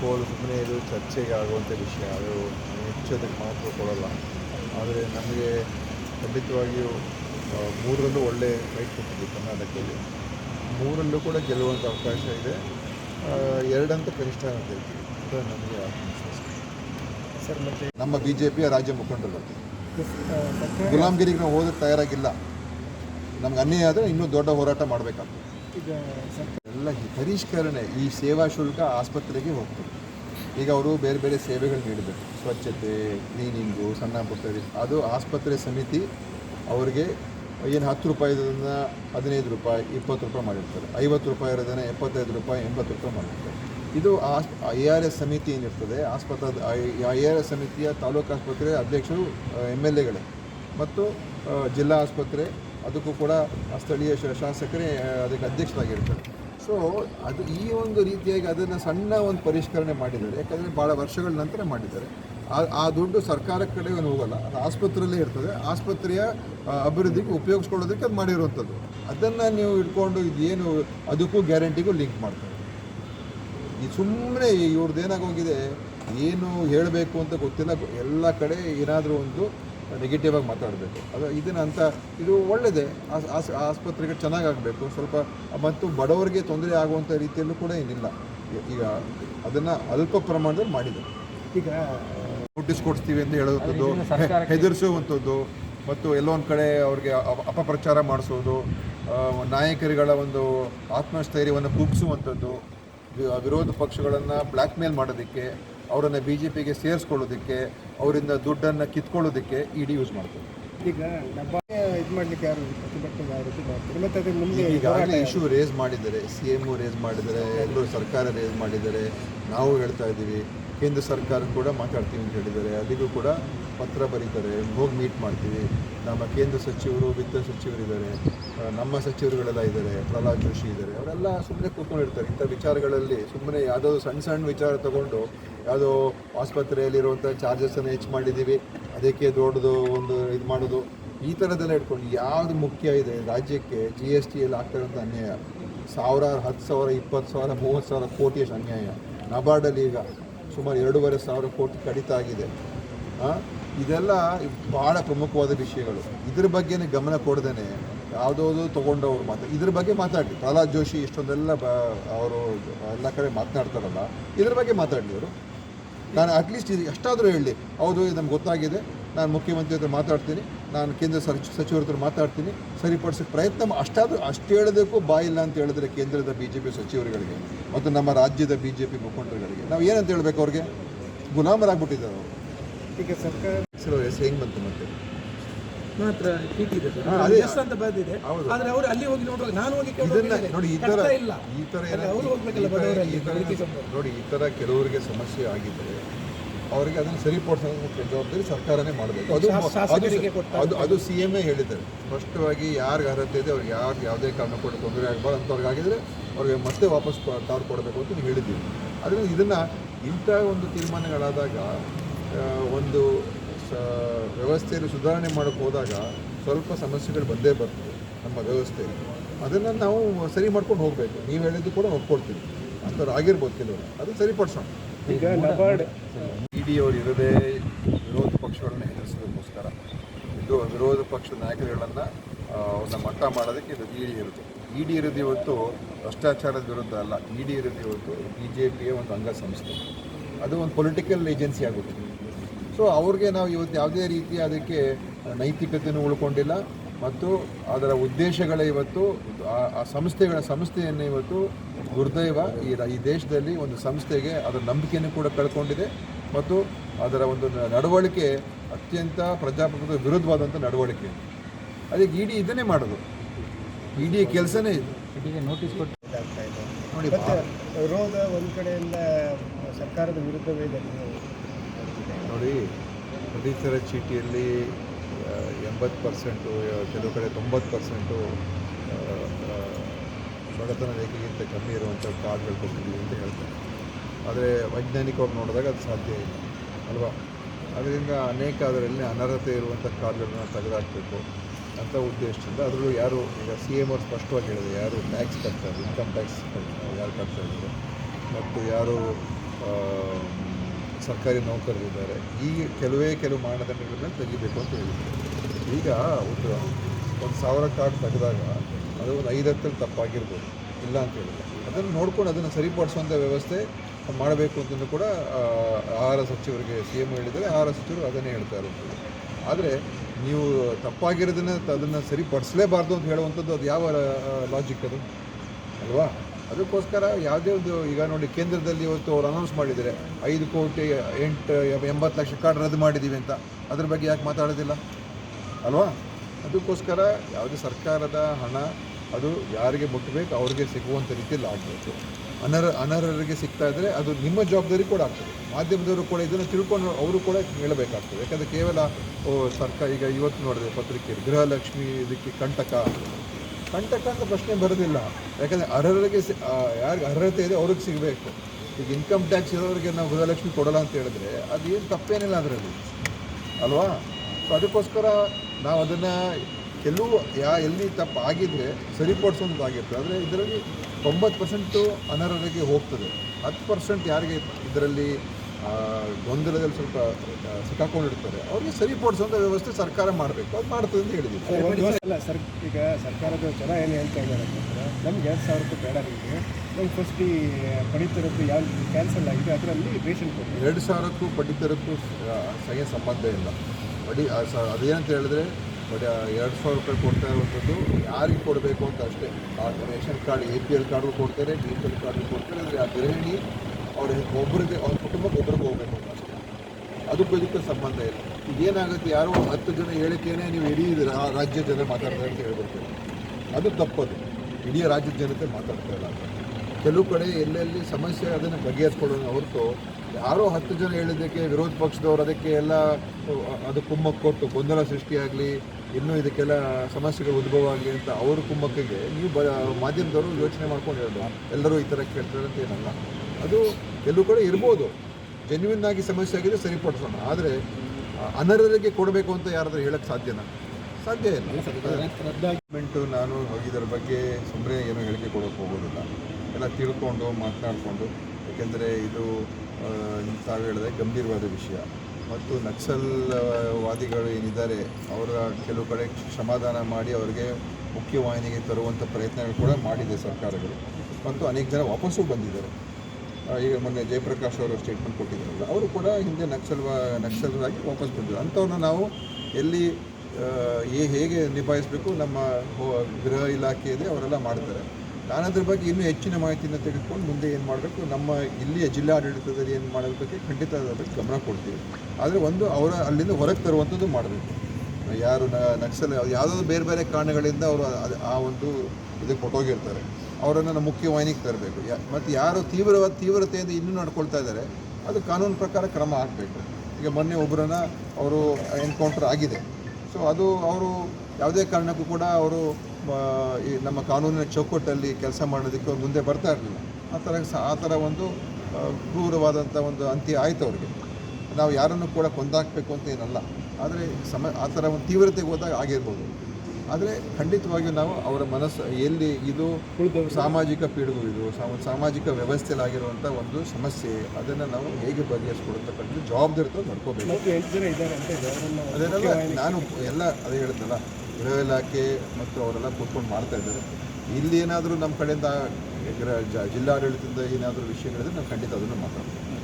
Pole ಸುಮ್ಮನೆ ಇದು ಚರ್ಚೆಗೆ ಆಗುವಂಥ ವಿಷಯ. ಅದು ಹೆಚ್ಚು ಅದಕ್ಕೆ ಮಹತ್ವ ಕೊಡಲ್ಲ. ಆದರೆ ನಮಗೆ ಖಂಡಿತವಾಗಿಯೂ ಮೂರರಲ್ಲೂ ಒಳ್ಳೆ ಫೈಟ್ ಕೊಟ್ಟಿದೆ ಕರ್ನಾಟಕದಲ್ಲಿ. ಮೂರಲ್ಲೂ ಕೂಡ ಗೆಲ್ಲುವಂಥ ಅವಕಾಶ ಇದೆ. ಎರಡಂತ ಕನಿಷ್ಠ ಅಂತ ಹೇಳ್ತೀವಿ ಅದು ನಮಗೆ ಆತ್ಮವಿಶ್ವಾಸ. ಸರ್ ಮತ್ತೆ ನಮ್ಮ ಬಿ ಜೆ ಪಿಯ ರಾಜ್ಯ ಮುಖಂಡರು ಗುಲಾಮ್ಗಿರಿಗೆ ನಾವು ಹೋದಕ್ಕೆ ತಯಾರಾಗಿಲ್ಲ. ನಮ್ಗೆ ಅನ್ಯಾಯ ಆದರೆ ಇನ್ನೂ ದೊಡ್ಡ ಹೋರಾಟ ಮಾಡಬೇಕಾಗ್ತದೆ. ಈಗ ಎಲ್ಲ ಪರಿಷ್ಕರಣೆ ಈ ಸೇವಾ ಶುಲ್ಕ ಆಸ್ಪತ್ರೆಗೆ ಹೋಗ್ತದೆ. ಈಗ ಅವರು ಬೇರೆ ಬೇರೆ ಸೇವೆಗಳು ನೀಡಬೇಕು. ಸ್ವಚ್ಛತೆ, ಕ್ಲೀನಿಂಗು, ಸಣ್ಣ ಪುಟ್ಟ ಅದು ಆಸ್ಪತ್ರೆ ಸಮಿತಿ ಅವರಿಗೆ ಏನು ಹತ್ತು ರೂಪಾಯಿ ಇರೋದನ್ನು ಹದಿನೈದು ರೂಪಾಯಿ, ಇಪ್ಪತ್ತು ರೂಪಾಯಿ ಮಾಡಿರ್ತಾರೆ. ಐವತ್ತು ರೂಪಾಯಿ ಇರೋದನ್ನ ಎಪ್ಪತ್ತೈದು ರೂಪಾಯಿ, ಎಂಬತ್ತು ರೂಪಾಯಿ ಮಾಡಿರ್ತಾರೆ. ಇದು ಆಸ್ ಐ ಆರ್ ಎಸ್ ಸಮಿತಿ ಏನಿರ್ತದೆ, ಆಸ್ಪತ್ರೆ ಐ ಆರ್ ಎಸ್ ಸಮಿತಿಯ ತಾಲೂಕು ಆಸ್ಪತ್ರೆ ಅಧ್ಯಕ್ಷರು ಎಂ ಎಲ್ ಎಗಳೇ. ಮತ್ತು ಜಿಲ್ಲಾ ಆಸ್ಪತ್ರೆ, ಅದಕ್ಕೂ ಕೂಡ ಸ್ಥಳೀಯ ಶಾಸಕರೇ ಅದಕ್ಕೆ ಅಧ್ಯಕ್ಷರಾಗಿರ್ತಾರೆ. ಸೊ ಅದು ಈ ಒಂದು ರೀತಿಯಾಗಿ ಅದನ್ನು ಸಣ್ಣ ಒಂದು ಪರಿಷ್ಕರಣೆ ಮಾಡಿದ್ದಾರೆ. ಯಾಕಂದರೆ ಭಾಳ ವರ್ಷಗಳ ನಂತರ ಮಾಡಿದ್ದಾರೆ. ಆ ಆ ದುಡ್ಡು ಸರ್ಕಾರ ಕಡೆ ಹೋಗಲ್ಲ. ಅದು ಆಸ್ಪತ್ರೆಯಲ್ಲೇ ಇರ್ತದೆ. ಆಸ್ಪತ್ರೆಯ ಅಭಿವೃದ್ಧಿಗೆ ಉಪಯೋಗಿಸ್ಕೊಳ್ಳೋದಕ್ಕೆ ಅದು ಮಾಡಿರುವಂಥದ್ದು ಅದನ್ನು ನೀವು ಇಟ್ಕೊಂಡು ಇದೇನು ಅದಕ್ಕೂ ಗ್ಯಾರಂಟಿಗೂ ಲಿಂಕ್ ಮಾಡ್ತಾರೆ. ಈ ಸುಮ್ಮನೆ ಇವ್ರದ್ದು ಏನಾಗೋಗಿದೆ, ಏನು ಹೇಳಬೇಕು ಅಂತ ಗೊತ್ತಿಲ್ಲ. ಎಲ್ಲ ಕಡೆ ಏನಾದರೂ ಒಂದು ನೆಗೆಟಿವ್ ಆಗಿ ಮಾತಾಡಬೇಕು. ಅದು ಇದನ್ನ ಅಂತ ಇದು ಒಳ್ಳೆಯದೇ ಆಸ್- ಆಸ್- ಆಸ್ಪತ್ರೆಗೆ ಚೆನ್ನಾಗಾಗಬೇಕು. ಸ್ವಲ್ಪ ಮತ್ತು ಬಡವರಿಗೆ ತೊಂದರೆ ಆಗುವಂಥ ರೀತಿಯಲ್ಲೂ ಕೂಡ ಏನಿಲ್ಲ. ಈಗ ಅದನ್ನು ಅಲ್ಪ ಪ್ರಮಾಣದಲ್ಲಿ ಮಾಡಿದೆ. ಈಗ ನೋಟಿಸ್ ಕೊಡಿಸ್ತೀವಿ ಅಂತ ಹೇಳುವಂಥದ್ದು ಹೆದರಿಸುವಂಥದ್ದು ಮತ್ತು ಎಲ್ಲೊಂದು ಕಡೆ ಅವ್ರಿಗೆ ಅಪಪ್ರಚಾರ ಮಾಡಿಸೋದು ನಾಯಕರುಗಳ ಒಂದು ಆತ್ಮಸ್ಥೈರ್ಯವನ್ನು ಕುಗ್ಗಿಸುವಂಥದ್ದು ವಿರೋಧ ಪಕ್ಷಗಳನ್ನು ಬ್ಲ್ಯಾಕ್ ಮೇಲ್ ಮಾಡೋದಕ್ಕೆ ಅವರನ್ನು ಬಿ ಜೆ ಪಿಗೆ ಸೇರಿಸ್ಕೊಳ್ಳೋದಕ್ಕೆ ಅವರಿಂದ ದುಡ್ಡನ್ನು ಕಿತ್ಕೊಳ್ಳೋದಕ್ಕೆ ಇಡಿ ಯೂಸ್ ಮಾಡ್ತಾರೆ. ಈಗ ಇದು ಮಾಡ್ಲಿಕ್ಕೆ ಯಾರು ಪ್ರತಿಭಟನೆ ಮಾಡ್ತಾರೆ ಮತ್ತೆ ಮುಂದೆ ಈಗಾಗಲೇ ಇಶ್ಯೂ ರೇಸ್ ಮಾಡಿದ್ದಾರೆ ಸಿ ಎಂ ರೇಸ್ ಮಾಡಿದ್ದಾರೆ ಎಲ್ಲರೂ ಸರ್ಕಾರ ರೇಸ್ ಮಾಡಿದ್ದಾರೆ. ನಾವು ಹೇಳ್ತಾ ಇದ್ದೀವಿ ಕೇಂದ್ರ ಸರ್ಕಾರ ಕೂಡ ಮಾತಾಡ್ತೀವಿ ಅಂತ ಹೇಳಿದ್ದಾರೆ. ಅಲ್ಲಿಗೂ ಕೂಡ ಪತ್ರ ಬರೀತಾರೆ ಹೋಗಿ ಮೀಟ್ ಮಾಡ್ತೀವಿ. ನಮ್ಮ ಕೇಂದ್ರ ಸಚಿವರು ವಿತ್ತ ಸಚಿವರು ಇದ್ದಾರೆ ನಮ್ಮ ಸಚಿವರುಗಳೆಲ್ಲ ಇದ್ದಾರೆ ಪ್ರಹ್ಲಾದ್ ಜೋಶಿ ಇದ್ದಾರೆ. ಅವರೆಲ್ಲ ಸುಮ್ಮನೆ ಕೂತ್ಕೊಂಡಿರ್ತಾರೆ. ಇಂಥ ವಿಚಾರಗಳಲ್ಲಿ ಸುಮ್ಮನೆ ಯಾವುದಾದ್ರು ಸಣ್ಣ ಸಣ್ಣ ವಿಚಾರ ತಗೊಂಡು ಯಾವುದೋ ಆಸ್ಪತ್ರೆಯಲ್ಲಿರುವಂಥ ಚಾರ್ಜಸನ್ನು ಹೆಚ್ಚು ಮಾಡಿದ್ದೀವಿ. ಅದಕ್ಕೆ ದೊಡ್ಡದು ಒಂದು ಇದು ಮಾಡೋದು. ಈ ಥರದ್ದೆಲ್ಲ ಇಟ್ಕೊಂಡು ಯಾವುದು ಮುಖ್ಯ ಇದೆ? ರಾಜ್ಯಕ್ಕೆ ಜಿ ಎಸ್ ಟಿಯಲ್ಲಿ ಆಗ್ತಿರೋಂಥ ಅನ್ಯಾಯ. ಸಾವಿರಾರು, ಹತ್ತು ಸಾವಿರ, ಇಪ್ಪತ್ತು ಸಾವಿರ, ಮೂವತ್ತು ಸಾವಿರ ಕೋಟಿಯಷ್ಟು ಅನ್ಯಾಯ. ನಬಾರ್ಡಲ್ಲಿ ಈಗ ಸುಮಾರು ಎರಡೂವರೆ ಸಾವಿರ ಕೋಟಿ ಕಡಿತ ಆಗಿದೆ. ಇದೆಲ್ಲ ಭಾಳ ಪ್ರಮುಖವಾದ ವಿಷಯಗಳು. ಇದ್ರ ಬಗ್ಗೆನೇ ಗಮನ ಕೊಡ್ದೇ ಯಾವುದೋದು ತೊಗೊಂಡವ್ರು ಮಾತು ಇದ್ರ ಬಗ್ಗೆ ಮಾತಾಡಲಿ. ಪ್ರಹ್ಲಾದ್ ಜೋಶಿ ಇಷ್ಟೊಂದೆಲ್ಲ ಬ ಅವರು ಎಲ್ಲ ಕಡೆ ಮಾತನಾಡ್ತಾರಲ್ಲ, ಇದ್ರ ಬಗ್ಗೆ ಮಾತಾಡಲಿ ಅವರು. ನಾನು ಅಟ್ಲೀಸ್ಟ್ ಇದು ಎಷ್ಟಾದರೂ ಹೇಳಿ. ಹೌದು ಇದು ನಮ್ಗೆ ಗೊತ್ತಾಗಿದೆ. ನಾನು ಮುಖ್ಯಮಂತ್ರಿ ಹತ್ರ ಮಾತಾಡ್ತೀನಿ. ನಾನು ಕೇಂದ್ರ ಸಚಿ ಸಚಿವರ ಹತ್ರ ಮಾತಾಡ್ತೀನಿ. ಸರಿಪಡಿಸೋಕ್ಕೆ ಪ್ರಯತ್ನ ಅಷ್ಟಾದರೂ ಅಷ್ಟು ಹೇಳೋದಕ್ಕೂ ಬಾಯಿಲ್ಲ ಅಂತ ಹೇಳಿದ್ರೆ ಕೇಂದ್ರದ ಬಿ ಜೆ ಪಿ ಸಚಿವರುಗಳಿಗೆ ಮತ್ತು ನಮ್ಮ ರಾಜ್ಯದ ಬಿ ಜೆ ಪಿ ಮುಖಂಡರುಗಳಿಗೆ. ನಾವು ಏನಂತ ಹೇಳಬೇಕು ಅವ್ರಿಗೆ? ಗುಲಾಮರಾಗ್ಬಿಟ್ಟಿದ್ದಾರೆ ಅವರು. ಈಗ ಸರ್ಕಾರ ಹೆಸರು ಹೆಸರು ಹೆಂಗೆ ಬಂತು ಮತ್ತೆ? ಮಾತ್ರ ಸರ್. ಅಂತ ಬಂದಿದೆ. ಆದ್ರೆ ಅವರು ಅಲ್ಲಿ ಹೋಗಿ ನೋಡುವಾಗ ನಾನು ಹೋಗಿ ನೋಡಿ ಈ ಥರ ಇಲ್ಲ. ಈ ಥರ ಅವರು ಹೋಗ್ಬೇಕಲ್ಲ ಬಡವರಲ್ಲಿ. ನೋಡಿ ಈ ಥರ ಕೆಲವರಿಗೆ ಸಮಸ್ಯೆ ಆಗಿದ್ದರೆ ಅವರಿಗೆ ಅದನ್ನು ಸರಿಪಡಿಸೋದಕ್ಕೆ ಜವಾಬ್ದಾರಿ ಸರ್ಕಾರನೇ ಮಾಡಬೇಕು. ಅದು ಅದು- ಅದು ಸಿ ಎಂ ಎ ಹೇಳಿದ್ದಾರೆ. ಸ್ಪಷ್ಟವಾಗಿ ಯಾರಿಗೆ ಅರ್ಹತೆ ಇದೆ ಅವ್ರಿಗೆ ಯಾರು ಯಾವುದೇ ಕಾರಣ ಕೊಟ್ಟು ತೊಂದರೆ ಆಗಬಾರ್ದು ಅಂಥವ್ರಿಗೆ ಆಗಿದ್ರೆ ಅವ್ರಿಗೆ ಮತ್ತೆ ವಾಪಸ್ ತಾರು ಕೊಡಬೇಕು ಅಂತ ನಾವು ಹೇಳಿದ್ದೀವಿ ಅದರಿಂದ ಇದನ್ನು ಇಂಥ ಒಂದು ತೀರ್ಮಾನಗಳಾದಾಗ ಒಂದು ವ್ಯವಸ್ಥೆಯಲ್ಲಿ ಸುಧಾರಣೆ ಮಾಡೋಕ್ಕೆ ಹೋದಾಗ ಸ್ವಲ್ಪ ಸಮಸ್ಯೆಗಳು ಬಂದೇ ಬರ್ತವೆ ನಮ್ಮ ವ್ಯವಸ್ಥೆ ಅದನ್ನು ನಾವು ಸರಿ ಮಾಡ್ಕೊಂಡು ಹೋಗಬೇಕು. ನೀವು ಹೇಳಿದ್ದು ಕೂಡ ಒಪ್ಕೊಡ್ತೀವಿ. ಅಂಥವ್ರು ಆಗಿರ್ಬೋದು ಕೆಲವರು. ಅದು ಸರಿಪಡಿಸೋಣ. ಈಗ ನಬಾರ್ಡ್ ಇ ಡಿ ಅವರು ಇರೋದೇ ವಿರೋಧ ಪಕ್ಷಗಳನ್ನು ಹೆದರಿಸೋದಕ್ಕೋಸ್ಕರ ಇದು ವಿರೋಧ ಪಕ್ಷದ ನಾಯಕರುಗಳನ್ನು ಅವ್ರನ್ನ ಮಟ್ಟ ಮಾಡೋದಕ್ಕೆ ಇದು ಇ ಡಿ ಇರುತ್ತೆ. ಇ ಡಿ ಇರೋದು ಇವತ್ತು ಭ್ರಷ್ಟಾಚಾರದ ವಿರುದ್ಧ ಅಲ್ಲ. ಇ ಡಿ ಇರೋದು ಇವತ್ತು ಬಿ ಜೆ ಪಿಯ ಒಂದು ಅಂಗಸಂಸ್ಥೆ. ಅದು ಒಂದು ಪೊಲಿಟಿಕಲ್ ಏಜೆನ್ಸಿ ಆಗುತ್ತೆ. ಸೊ ಅವ್ರಿಗೆ ನಾವು ಇವತ್ತು ಯಾವುದೇ ರೀತಿ ಅದಕ್ಕೆ ನೈತಿಕತೆಯನ್ನು ಉಳ್ಕೊಂಡಿಲ್ಲ ಮತ್ತು ಅದರ ಉದ್ದೇಶಗಳ ಇವತ್ತು ಆ- ಆ ಸಂಸ್ಥೆಗಳ ಸಂಸ್ಥೆಯನ್ನು ಇವತ್ತು ದುರ್ದೈವ ಈ ಈ ದೇಶದಲ್ಲಿ ಒಂದು ಸಂಸ್ಥೆಗೆ ಅದರ ನಂಬಿಕೆಯನ್ನು ಕೂಡ ಕಳ್ಕೊಂಡಿದೆ ಮತ್ತು ಅದರ ಒಂದು ನಡವಳಿಕೆ ಅತ್ಯಂತ ಪ್ರಜಾಪ್ರಭುತ್ವ ವಿರುದ್ಧವಾದಂಥ ನಡವಳಿಕೆ. ಅದಕ್ಕೆ ಇಡಿ ಇದನ್ನೇ ಮಾಡೋದು. ಇಡಿ ಕೆಲಸನೇ ಇದು. ಇಡಿಗೆ ನೋಟಿಸ್ ಕೊಟ್ಟು ನೋಡಿ ರೋಗ ವಿರೋಧ ಒಂದು ಕಡೆಯಿಂದ ಸರ್ಕಾರದ ವಿರುದ್ಧವೇ ಇದೆ. ನೋಡಿ ಪಡಿತರ ಚೀಟಿಯಲ್ಲಿ ಎಂಬತ್ತು ಪರ್ಸೆಂಟು ಕೆಲವು ಕಡೆ ತೊಂಬತ್ತು ಪರ್ಸೆಂಟು ಬಡತನ ರೇಖೆಗಿಂತ ಕಮ್ಮಿ ಇರುವಂಥ ಕಾರ್ಡ್ಗಳು ಕೊಟ್ಟಿದ್ದೀವಿ ಅಂತ ಹೇಳ್ತಾರೆ. ಆದರೆ ವೈಜ್ಞಾನಿಕವಾಗಿ ನೋಡಿದಾಗ ಅದು ಸಾಧ್ಯ ಇಲ್ಲ, ಅಲ್ವಾ? ಅದರಿಂದ ಅನೇಕ ಅದರಲ್ಲಿ ಅನರ್ಹತೆ ಇರುವಂಥ ಕಾರ್ಡ್ಗಳನ್ನ ತೆಗೆದಾಕಬೇಕು ಅಂತ ಉದ್ದೇಶದಿಂದ ಅದರಲ್ಲೂ ಯಾರು, ಈಗ ಸಿ ಎಂ ಅವ್ರು ಸ್ಪಷ್ಟವಾಗಿ ಹೇಳಿದೆ ಯಾರು ಟ್ಯಾಕ್ಸ್ ಕಟ್ತಾರೆ, ಇನ್ಕಮ್ ಟ್ಯಾಕ್ಸ್ ಯಾರು ಕಟ್ತಾ ಇದ್ದಾರೆ, ಮತ್ತು ಯಾರು ಸರ್ಕಾರಿ ನೌಕರರಿದ್ದಾರೆ. ಈ ಕೆಲವೇ ಕೆಲವು ಮಾನದಂಡಗಳನ್ನ ತೆಗಿಬೇಕು ಅಂತ ಹೇಳಿದ್ರು. ಈಗ ಒಂದು ಒಂದು ಸಾವಿರ ಕಾರ್ಡ್ ತೆಗೆದಾಗ ಅದು ಒಂದು ಐದು ಹತ್ತಲ್ಲಿ ತಪ್ಪಾಗಿರ್ಬೋದು. ಇಲ್ಲ ಅಂತ ಹೇಳಿದ್ರೆ. ಅದನ್ನು ನೋಡ್ಕೊಂಡು ಅದನ್ನು ಸರಿಪಡಿಸುವಂಥ ವ್ಯವಸ್ಥೆ ಮಾಡಬೇಕು ಅಂತಂದು ಕೂಡ ಆಹಾರ ಸಚಿವರಿಗೆ ಸಿ ಎಂ ಹೇಳಿದರೆ ಆಹಾರ ಸಚಿವರು ಅದನ್ನೇ ಹೇಳ್ತಾ ಇರೋದು. ಆದರೆ ನೀವು ತಪ್ಪಾಗಿರೋದನ್ನ ಅದನ್ನು ಸರಿಪಡಿಸಲೇಬಾರ್ದು ಅಂತ ಹೇಳುವಂಥದ್ದು ಅದು ಯಾವ ಲಾಜಿಕ್ ಅದು? ಅಲ್ವಾ? ಅದಕ್ಕೋಸ್ಕರ ಯಾವುದೇ ಒಂದು ಈಗ ನೋಡಿ ಕೇಂದ್ರದಲ್ಲಿ ಇವತ್ತು ಅವ್ರು ಅನೌನ್ಸ್ ಮಾಡಿದ್ದಾರೆ. ಐದು ಕೋಟಿ ಎಂಟು, ಎಂಬತ್ತು ಲಕ್ಷ ಕಾರ್ಡ್ ರದ್ದು ಮಾಡಿದ್ದೀವಿ ಅಂತ. ಅದ್ರ ಬಗ್ಗೆ ಯಾಕೆ ಮಾತಾಡೋದಿಲ್ಲ? ಅಲ್ವಾ? ಅದಕ್ಕೋಸ್ಕರ ಯಾವುದೇ ಸರ್ಕಾರದ ಹಣ ಅದು ಯಾರಿಗೆ ಮುಟ್ಟಬೇಕು ಅವ್ರಿಗೆ ಸಿಗುವಂಥ ರೀತಿಯಲ್ಲಿ ಆಗಬೇಕು. ಅನರ್ಹ, ಅನರ್ಹರಿಗೆ ಸಿಗ್ತಾ ಇದ್ದರೆ ಅದು ನಿಮ್ಮ ಜವಾಬ್ದಾರಿ ಕೂಡ ಆಗ್ತದೆ. ಮಾಧ್ಯಮದವರು ಕೂಡ ಇದನ್ನು ತಿಳ್ಕೊಂಡು ಅವರು ಕೂಡ ಹೇಳಬೇಕಾಗ್ತದೆ. ಯಾಕಂದರೆ ಕೇವಲ ಸರ್ಕಾರ, ಈಗ ಇವತ್ತು ನೋಡಿದೆ ಪತ್ರಿಕೆ, ಗೃಹಲಕ್ಷ್ಮಿ ಇದಕ್ಕೆ ಕಂಟಕ ಕಂಟಕ ಅಂತ ಪ್ರಶ್ನೆ ಬರೋದಿಲ್ಲ. ಯಾಕಂದರೆ ಅರ್ಹರಿಗೆ ಯಾರಿಗೆ ಅರ್ಹತೆ ಇದೆ ಅವ್ರಿಗೆ ಸಿಗಬೇಕು. ಈಗ ಇನ್ಕಮ್ ಟ್ಯಾಕ್ಸ್ ಇರೋರಿಗೆ ನಾವು ಗೃಹಲಕ್ಷ್ಮಿ ಕೊಡಲ್ಲ ಅಂತ ಹೇಳಿದ್ರೆ ಅದೇನು ತಪ್ಪೇನಿಲ್ಲ ಅದರಲ್ಲಿ. ಅಲ್ವಾ? ಸೊ ಅದಕ್ಕೋಸ್ಕರ ನಾವು ಅದನ್ನು ಕೆಲವು ಯಾ ಎಲ್ಲಿ ತಪ್ಪು ಆಗಿದ್ರೆ ಸರಿಪಡಿಸೋದಾಗಿರ್ತದೆ ಆದರೆ ಇದರಲ್ಲಿ ತೊಂಬತ್ತು ಪರ್ಸೆಂಟು ಅನರ್ಹರಿಗೆ ಹೋಗ್ತದೆ. ಹತ್ತು ಪರ್ಸೆಂಟ್ ಯಾರಿಗೆ ಇದರಲ್ಲಿ ಗೊಂದಲದಲ್ಲಿ ಸ್ವಲ್ಪ ಸಿಕ್ಕಾಕೊಂಡಿರ್ತಾರೆ. ಅವ್ರಿಗೆ ಸರಿಪಡಿಸುವಂಥ ವ್ಯವಸ್ಥೆ ಸರ್ಕಾರ ಮಾಡಬೇಕು. ಅದು ಮಾಡ್ತದೆ ಅಂತ ಹೇಳಿದ್ದೀವಿ ಅದೇ ಅಲ್ಲ ಸರ್ ಈಗ ಸರ್ಕಾರದ ಜನ ಏನು ಹೇಳ್ತಾ ಇದ್ದಾರೆ ಅಂತಂದ್ರೆ ನಮ್ಗೆ ಎರಡು ಸಾವಿರ ರೂಪಾಯಿ ಬೇಡ ನಿಮಗೆ. ನಮ್ಗೆ ಫಸ್ಟ್ ಈ ಪಡಿತರದ್ದು ಯಾವ್ದು ಕ್ಯಾನ್ಸಲ್ ಆಗಿದೆ ಅದರಲ್ಲಿ ರೇಷನ್ ಕೊಡಿ. ಎರಡು ಸಾವಿರಕ್ಕೂ ಪಡಿತರಕ್ಕೂ ಸಹ ಸಂಬಂಧ ಇಲ್ಲ. ಬಡಿ ಅದೇನಂತ ಹೇಳಿದ್ರೆ ಬಟ್ ಎರಡು ಸಾವಿರ ರೂಪಾಯಿ ಕೊಡ್ತಾ ಇರುವಂಥದ್ದು ಯಾರಿಗೆ ಕೊಡಬೇಕು ಅಂತ ಅಷ್ಟೇ. ಆ ration card A P L ಕಾರ್ಡ್ಗೂ ಕೊಡ್ತಾರೆ ಬಿ ಪಿ ಎಲ್ ಕಾರ್ಡ್ಗೂ ಕೊಡ್ತಾರೆ ಅಂದರೆ ಆ ಗೃಹಿಣಿ ಅವ್ರ ಒಬ್ಬರಿಗೆ ಅವ್ರ ಕುಟುಂಬಕ್ಕೆ ಒಬ್ಬರಿಗೆ ಹೋಗಬೇಕು ಅಂತ ಅಷ್ಟೇ. ಅದಕ್ಕೂ ಇದಕ್ಕೂ ಸಂಬಂಧ ಇಲ್ಲ. ಏನಾಗುತ್ತೆ ಯಾರೋ ಒಂದು ಹತ್ತು ಜನ ಹೇಳಿಕೆನೇ ನೀವು ಇಡೀ ರಾಜ್ಯ ಜನ ಮಾತಾಡ್ತಾರೆ ಅಂತ ಹೇಳ್ಬಿಡ್ತೀವಿ. ಅದು ತಪ್ಪದು. ಇಡೀ ರಾಜ್ಯದ ಜನತೆ ಮಾತಾಡ್ತಾ ಇಲ್ಲ. ಕೆಲವು ಕಡೆ ಎಲ್ಲೆಲ್ಲಿ ಸಮಸ್ಯೆ ಅದನ್ನು ಬಗೆಹರಿಸ್ಕೊಳ್ಳೋಣ ಹೊರತು ಯಾರೋ ಹತ್ತು ಜನ ಹೇಳಿದ್ದಕ್ಕೆ, ವಿರೋಧ ಪಕ್ಷದವ್ರು ಅದಕ್ಕೆ ಎಲ್ಲ, ಅದು ಕುಮ್ಮಕ್ಕೆ ಕೊಟ್ಟು ಗೊಂದಲ ಸೃಷ್ಟಿಯಾಗಲಿ, ಇನ್ನೂ ಇದಕ್ಕೆಲ್ಲ ಸಮಸ್ಯೆಗಳ ಉದ್ಭವ ಆಗಲಿ ಅಂತ ಅವರು ಕುಮ್ಮಕ್ಕಿಗೆ ನೀವು ಬ, ಮಾಧ್ಯಮದವರು ಯೋಚನೆ ಮಾಡ್ಕೊಂಡು ಹೇಳ್ಬೋದು ಎಲ್ಲರೂ ಈ ಥರ ಕೇಳ್ತಾರೆ ಅಂತ ಏನಲ್ಲ. ಅದು ಎಲ್ಲೂ ಕಡೆ ಇರ್ಬೋದು. ಜೆನ್ಯೂನ್ ಆಗಿ ಸಮಸ್ಯೆ ಆಗಿದೆ ಸರಿಪಡಿಸೋಣ. ಆದರೆ ಅನರ್ಹರಿಗೆ ಕೊಡಬೇಕು ಅಂತ ಯಾರಾದರೂ ಹೇಳಕ್ಕೆ ಸಾಧ್ಯನಾ? ಸಾಧ್ಯ ಇಲ್ಲ. ನಾನು ಇದರ ಬಗ್ಗೆ ಸುಮ್ಮನೆ ಏನೋ ಹೇಳಿಕೆ ಕೊಡೋಕೆ ಹೋಗೋದಿಲ್ಲ. ಎಲ್ಲ ತಿಳ್ಕೊಂಡು ಮಾತನಾಡಿಕೊಂಡು ಏಕೆಂದರೆ ಇದು ತಾವು ಹೇಳಿದೆ ಗಂಭೀರವಾದ ವಿಷಯ. ಮತ್ತು ನಕ್ಸಲ್ ವಾದಿಗಳು ಏನಿದ್ದಾರೆ ಅವರ ಕೆಲವು ಕಡೆ ಕ್ಷಮಾದಾನ ಮಾಡಿ ಅವರಿಗೆ ಮುಖ್ಯವಾಹಿನಿಗೆ ತರುವಂಥ ಪ್ರಯತ್ನಗಳು ಕೂಡ ಮಾಡಿದೆ ಸರ್ಕಾರಗಳು. ಮತ್ತು ಅನೇಕ ಜನ ವಾಪಸ್ಸು ಬಂದಿದ್ದಾರೆ. ಈಗ ಮೊನ್ನೆ ಜಯಪ್ರಕಾಶ್ ಅವರು ಸ್ಟೇಟ್ಮೆಂಟ್ ಕೊಟ್ಟಿದ್ದಾರಲ್ಲ ಅವರು ಕೂಡ ಹಿಂದೆ ನಕ್ಸಲ್ ನಕ್ಸಲರಾಗಿ ವಾಪಸ್ ಬಂದರು. ಅಂಥವ್ರನ್ನ ನಾವು ಎಲ್ಲಿ ಏ ಹೇಗೆ ನಿಭಾಯಿಸಬೇಕು, ನಮ್ಮ ಗೃಹ ಇಲಾಖೆ ಅವರೆಲ್ಲ ಮಾಡ್ತಾರೆ. ನಾನು ಅದ್ರ ಬಗ್ಗೆ ಇನ್ನೂ ಹೆಚ್ಚಿನ ಮಾಹಿತಿಯನ್ನು ತೆಗೆದುಕೊಂಡು ಮುಂದೆ ಏನು ಮಾಡಬೇಕು, ನಮ್ಮ ಇಲ್ಲಿಯ ಜಿಲ್ಲಾಡಳಿತದಲ್ಲಿ ಏನು ಮಾಡೋದಕ್ಕೆ ಖಂಡಿತ ಅದ್ರ ಬಗ್ಗೆ ಗಮನ ಕೊಡ್ತೀವಿ. ಆದರೆ ಒಂದು ಅವರ ಅಲ್ಲಿಂದ ಹೊರಗೆ ತರುವಂಥದ್ದು ಮಾಡಬೇಕು. ಯಾರು ನಕ್ಸಲ್, ಯಾವುದಾದ್ರು ಬೇರೆ ಬೇರೆ ಕಾರಣಗಳಿಂದ ಅವರು ಆ ಒಂದು ಇದಕ್ಕೆ ಹೊಟ್ಟೋಗಿರ್ತಾರೆ ಅವರನ್ನು ನಾವು ಮುಖ್ಯವಾಹಿನಿಗೆ ತರಬೇಕು. ಯಾ ಮತ್ತು ಯಾರು ತೀವ್ರವಾದ ತೀವ್ರತೆಯಿಂದ ಇನ್ನೂ ನಡ್ಕೊಳ್ತಾ ಇದ್ದಾರೆ, ಅದು ಕಾನೂನು ಪ್ರಕಾರ ಕ್ರಮ ಆಗಬೇಕು ಈಗ ಮೊನ್ನೆ ಒಬ್ಬರನ್ನ ಅವರು ಎನ್ಕೌಂಟರ್ ಆಗಿದೆ. ಸೊ ಅದು ಅವರು ಯಾವುದೇ ಕಾರಣಕ್ಕೂ ಕೂಡ ಅವರು ಈ ನಮ್ಮ ಕಾನೂನಿನ ಚೌಕಟ್ಟಲ್ಲಿ ಕೆಲಸ ಮಾಡೋದಕ್ಕೆ ಅವ್ರು ಮುಂದೆ ಬರ್ತಾ ಇರಲಿಲ್ಲ. ಆ ಥರ ಆ ಥರ ಒಂದು ಕ್ರೂರವಾದಂಥ ಒಂದು ಅಂತ್ಯ ಆಯಿತು ಅವ್ರಿಗೆ. ನಾವು ಯಾರನ್ನು ಕೂಡ ಕೊಂದಾಕಬೇಕು ಅಂತ ಏನಲ್ಲ. ಆದರೆ ಸಮ, ಆ ಥರ ಒಂದು ತೀವ್ರತೆಗೆ ಹೋದಾಗ ಆಗಿರ್ಬೋದು. ಆದರೆ ಖಂಡಿತವಾಗಿಯೂ ನಾವು ಅವರ ಮನಸ್ಸು ಎಲ್ಲಿ ಇದು ಸಾಮಾಜಿಕ ಪೀಡುಗು ಇದು ಸಾಮಾಜಿಕ ವ್ಯವಸ್ಥೆಯಲ್ಲಾಗಿರುವಂಥ ಒಂದು ಸಮಸ್ಯೆ ಅದನ್ನು ನಾವು ಹೇಗೆ ಬಗೆಹರಿಸ್ಕೊಡುತ್ತಕ್ಕಂಥ ಜವಾಬ್ದಾರಿతో ನಡ್ಕೋಬೇಕು. ಅದನ್ನೆಲ್ಲ ನಾನು ಎಲ್ಲ ಅದೇ ಹೇಳಿದ್ನಲ್ಲ ಗೃಹ ಇಲಾಖೆ ಮತ್ತು ಅವರೆಲ್ಲ ಕೂತ್ಕೊಂಡು ಮಾಡ್ತಾ ಇದ್ದಾರೆ. ಇಲ್ಲಿ ಏನಾದರೂ ನಮ್ಮ ಕಡೆಯಿಂದ ಜಿಲ್ಲಾಡಳಿತದಿಂದ ಏನಾದರೂ ವಿಷಯಗಳಿದ್ರೆ ನಾವು ಖಂಡಿತ ಅದನ್ನು ಮಾತಾಡ್ತೀವಿ.